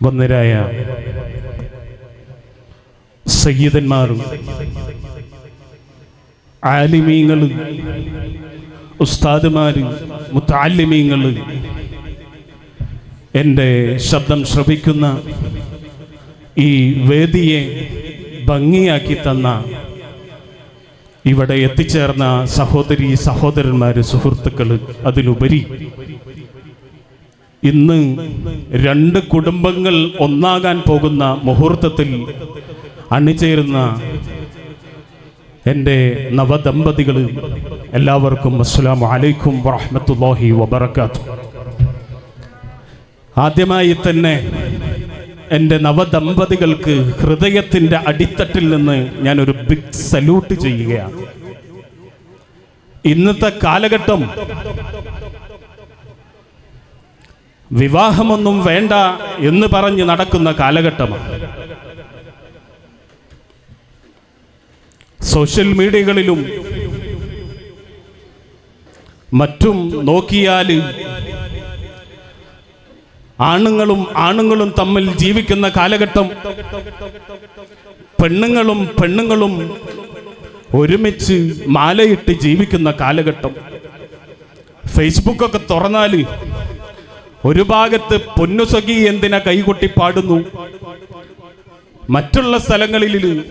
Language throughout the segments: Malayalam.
വന്നരായ സയ്യിദന്മാരും ആലിമീങ്ങൾ ഉസ്താദുമാര് മുത്താലിമീങ്ങൾ എന്റെ ശബ്ദം ശ്രവിക്കുന്ന ഈ വേദിയെ ഭംഗിയാക്കി തന്ന ഇവിടെ എത്തിച്ചേർന്ന സഹോദരി സഹോദരന്മാര് സുഹൃത്തുക്കൾ അതിലുപരി ഇന്ന് രണ്ട് കുടുംബങ്ങൾ ഒന്നാകാൻ പോകുന്ന മുഹൂർത്തത്തിൽ അണിചേരുന്ന എന്റെ നവദമ്പതികൾ എല്ലാവർക്കും അസ്സലാമു അലൈക്കും വറഹ്മത്തുള്ളാഹി വബർക്കാത്തു ആദ്യമായി തന്നെ എന്റെ നവദമ്പതികൾക്ക് ഹൃദയത്തിന്റെ അടിത്തട്ടിൽ നിന്ന് ഞാനൊരു ബിഗ് സല്യൂട്ട് ചെയ്യുകയാണ്. ഇന്നത്തെ കാലഘട്ടം വിവാഹമൊന്നും വേണ്ട എന്ന് പറഞ്ഞ് നടക്കുന്ന കാലഘട്ടമാണ് സോഷ്യൽ മീഡിയകളിലും മറ്റും നോക്കിയാൽ ആണുങ്ങളും ആണുങ്ങളും തമ്മിൽ ജീവിക്കുന്ന കാലഘട്ടം. പെണ്ണുങ്ങളും പെണ്ണുങ്ങളും ഒരുമിച്ച് മാലയിട്ട് ജീവിക്കുന്ന കാലഘട്ടം. ഫേസ്ബുക്കൊക്കെ തുറന്നാൽ ഒരു ഭാഗത്ത് പൊന്നുസഖി എന്തിനാ കൈകൊട്ടി പാടുന്നു? മറ്റുള്ള സ്ഥലങ്ങളിൽ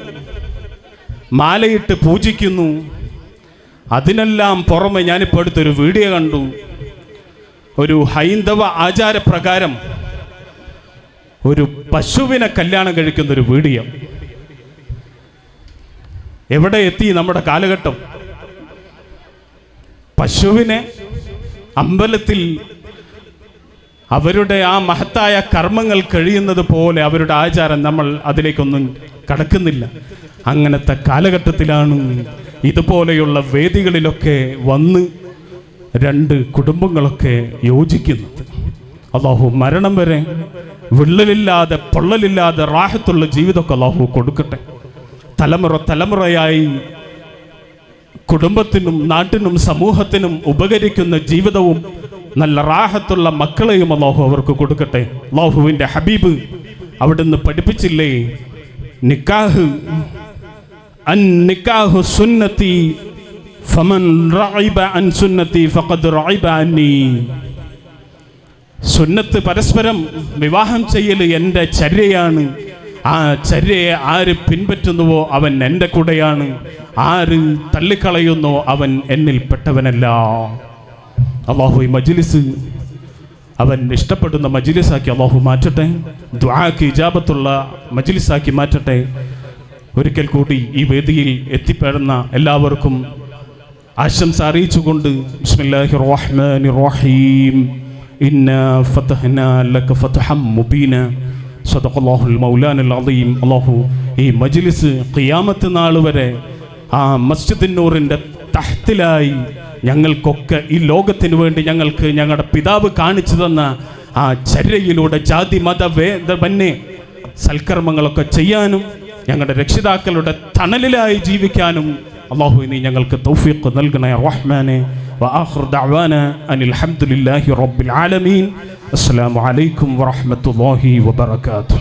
മാലയിട്ട് പൂജിക്കുന്നു. അതിനെല്ലാം പുറമെ ഞാനിപ്പോൾ അടുത്തൊരു വീഡിയോ കണ്ടു. ഒരു ഹൈന്ദവ ആചാരപ്രകാരം ഒരു പശുവിനെ കല്യാണം കഴിക്കുന്ന ഒരു വീഡിയോ. എവിടെ എത്തി നമ്മുടെ കാലഘട്ടം? പശുവിനെ അമ്പലത്തിൽ അവരുടെ ആ മഹത്തായ കർമ്മങ്ങൾ കഴിയുന്നത് പോലെ അവരുടെ ആചാരം നമ്മൾ അതിലേക്കൊന്നും കടക്കുന്നില്ല. അങ്ങനത്തെ കാലഘട്ടത്തിലാണ് ഇതുപോലെയുള്ള വേദികളിലൊക്കെ വന്ന് രണ്ട് കുടുംബങ്ങളൊക്കെ യോജിക്കുന്നത്. അള്ളാഹു മരണം വരെ വിള്ളലില്ലാതെ പൊള്ളലില്ലാതെ റാഹത്തുള്ള ജീവിതമൊക്കെ അള്ളാഹു കൊടുക്കട്ടെ. തലമുറ തലമുറയായി കുടുംബത്തിനും നാട്ടിനും സമൂഹത്തിനും ഉപകരിക്കുന്ന ജീവിതവും നല്ല റാഹത്തുള്ള മക്കളെയും അള്ളാഹു അവർക്ക് കൊടുക്കട്ടെ. അള്ളാഹുവിന്റെ ഹബീബ് അവിടുന്ന് പഠിപ്പിച്ചില്ലേ? നിക്കാഹ്. അൻ നിക്കാഹു സുന്നത്തി ഫമൻ റഇബ അൻ സുന്നത്തി ഫഖദ് റഇബ അന്നി. സുന്നത്ത് പരസ്പരം വിവാഹം ചെയ്യൽ എന്റെ ചര്യയാണ്. ആ ചര്യയെ ആര് പിൻപറ്റുന്നുവോ അവൻ എന്റെ കൂടെയാണ്. ആര് തള്ളിക്കളയുന്നോ അവൻ എന്നിൽ പെട്ടവനല്ല അള്ളാഹു ഈ മജിലിസ് അവൻ ഇഷ്ടപ്പെടുന്ന മജിലിസാക്കി അള്ളാഹു മാറ്റട്ടെ. ദ്വാക്ക് ഇജാബത്തുള്ള മജിലിസാക്കി മാറ്റട്ടെ. ഒരിക്കൽ കൂടി ഈ വേദിയിൽ എത്തിപ്പെടുന്ന എല്ലാവർക്കും ആശംസ അറിയിച്ചുകൊണ്ട് റഹ്മാനി റഹീം ലക മുബീന. സദഖല്ലാഹുൽ മൗലാനൽ അല്ലാഹു ഈ മജ്ലിസ് ഖിയാമത്ത് നാൾ വരെ ആ മസ്ജിദ് നൂറിന്റെ തഹത്തിലായി ഞങ്ങൾക്കൊക്കെ ഈ ലോകത്തിന് വേണ്ടി ഞങ്ങൾക്ക് ഞങ്ങളുടെ പിതാവ് കാണിച്ചു തന്ന ആ ചര്യയിലൂടെ ജാതി മത വേദമന്യേ സൽക്കർമ്മങ്ങളൊക്കെ ചെയ്യാനും ഞങ്ങളുടെ രക്ഷിതാക്കളുടെ തണലിലായി ജീവിക്കാനും അള്ളാഹു നീ ഞങ്ങൾക്ക് തൗഫീഖ് നൽകണേ റഹ്മാനെ وآخر دعوانا أن الحمد لله رب العالمين السلام عليكم ورحمة الله وبركاته